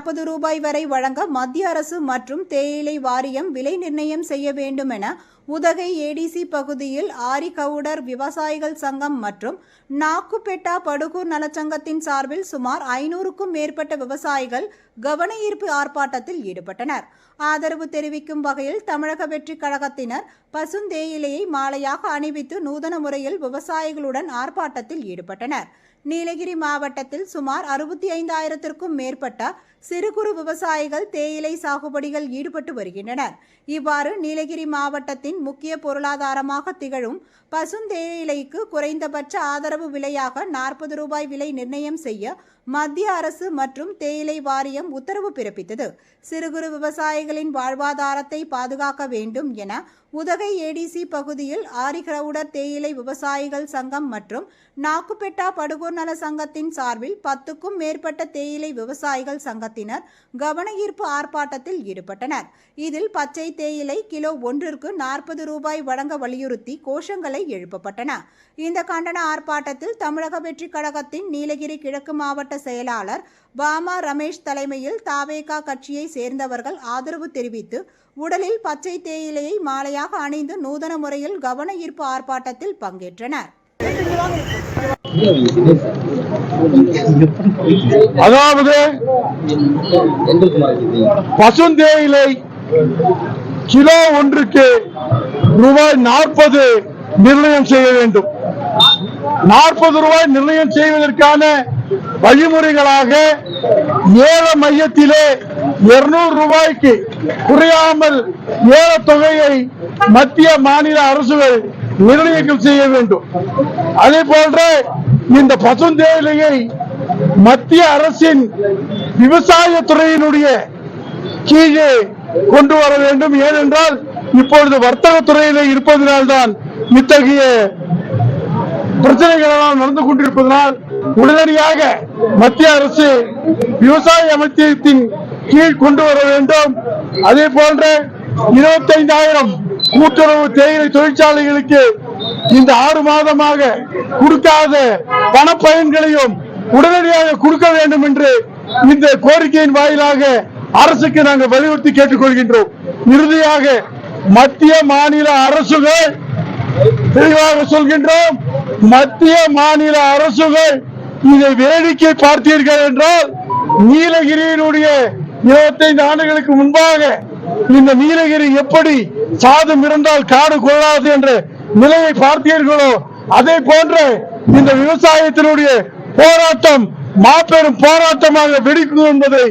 நாற்பது ரூபாய் வரை வழங்க மத்திய அரசு மற்றும் தேயிலை வாரியம் விலை நிர்ணயம் செய்ய வேண்டும் என உதகை ஏடிசி பகுதியில் ஆரிகவுடர் விவசாயிகள் சங்கம் மற்றும் நாக்குப்பெட்டா படுகூர் நலச்சங்கத்தின் சார்பில் சுமார் ஐநூறுக்கும் மேற்பட்ட விவசாயிகள் கவன ஈர்ப்பு ஆர்ப்பாட்டத்தில் ஈடுபட்டனர். ஆதரவு தெரிவிக்கும் வகையில் தமிழக வெற்றி கழகத்தினர் பசுந்தேயிலையை மாலையாக அணிவித்து நூதன முறையில் விவசாயிகளுடன் ஆர்ப்பாட்டத்தில் ஈடுபட்டனர். நீலகிரி மாவட்டத்தில் சுமார் அறுபத்தி ஐந்தாயிரத்திற்கும் மேற்பட்ட சிறு குறு விவசாயிகள் தேயிலை சாகுபடிகள் ஈடுபட்டு வருகின்றனர். இவ்வாறு நீலகிரி மாவட்டத்தின் முக்கிய பொருளாதாரமாக திகழும் பசுந்தேயிலைக்கு குறைந்தபட்ச ஆதரவு விலையாக நாற்பது ரூபாய் விலை நிர்ணயம் செய்ய மத்திய அரசு மற்றும் தேயிலை வாரியம் உத்தரவு பிறப்பித்தது. சிறு குறு விவசாயிகளின் வாழ்வாதாரத்தை பாதுகாக்க வேண்டும் என உதகை ஏடிசி பகுதியில் ஆரிகிரவுடர் தேயிலை விவசாயிகள் சங்கம் மற்றும் நாக்குப்பெட்டா படுகூர் நல சங்கத்தின் சார்பில் பத்துக்கும் மேற்பட்ட தேயிலை விவசாயிகள் சங்கத்தினர் கவன ஈர்ப்பு ஆர்ப்பாட்டத்தில் ஈடுபட்டனர். இதில் பச்சை தேயிலை கிலோ ஒன்றிற்கு நாற்பது ரூபாய் வழங்க வலியுறுத்தி கோஷங்களை எழுப்பப்பட்டன. இந்த கண்டன ஆர்ப்பாட்டத்தில் தமிழக வெற்றி கழகத்தின் நீலகிரி கிழக்கு மாவட்ட செயலாளர் பாமா ரமேஷ் தலைமையில் தாவேகா கட்சியை சேர்ந்தவர்கள் ஆதரவு தெரிவித்து உடலில் பச்சை தேயிலையை மாலையாக அணிந்து நூதன முறையில் கவன ஈர்ப்பு ஆர்ப்பாட்டத்தில் பங்கேற்றனர். அதாவது பசுந்தேயிலை கிலோ ஒன்றுக்கு ரூபாய் நாற்பது நிர்ணயம் செய்ய வேண்டும். நாற்பது ரூபாய் நிர்ணயம் செய்வதற்கான வழிமுறைகளாக ஏல மையத்திலே இருநூறு ரூபாய்க்கு குறையாமல் ஏல தொகையை மத்திய மாநில அரசுகள் நிர்ணயிக்கம் செய்ய வேண்டும். அதே போன்ற இந்த பசுந்தேயிலையை மத்திய அரசின் விவசாய துறையினுடைய கீழே கொண்டு வர வேண்டும். ஏனென்றால் இப்பொழுது வர்த்தக துறையில இருப்பதனால்தான் இத்தகைய பிரச்சனைகள் எல்லாம் நடந்து கொண்டிருப்பதனால் உடனடியாக மத்திய அரசு விவசாய அமைச்சகத்தின் கீழ் கொண்டு வர வேண்டும். அதே போன்று இருபத்தைந்தாயிரம் கூட்டுறவு தேயிலை தொழிற்சாலைகளுக்கு இந்த ஆறு மாதமாக கொடுக்காத பணப்பயன்களையும் உடனடியாக கொடுக்க வேண்டும் என்று இந்த கோரிக்கையின் வாயிலாக அரசுக்கு நாங்கள் வலியுறுத்தி கேட்டுக்கொள்கின்றோம். இறுதியாக மத்திய மாநில அரசுகள் தெளிவாக சொல்கின்றோம். மத்திய மாநில அரசுகள் இதை வேடிக்கை பார்த்தீர்கள் என்றால் நீலகிரியினுடைய இருபத்தைந்து ஆண்டுகளுக்கு முன்பாக இந்த நீலகிரி எப்படி சாதம் இருந்தால் காடு கொள்ளாது என்ற நிலையை பார்த்தீர்களோ அதே போன்ற இந்த விவசாயத்தினுடைய போராட்டம் மாபெரும் போராட்டமாக வெடிக்கும் என்பதை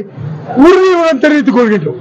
உறுதியுடன் தெரிவித்துக் கொள்கின்றோம்.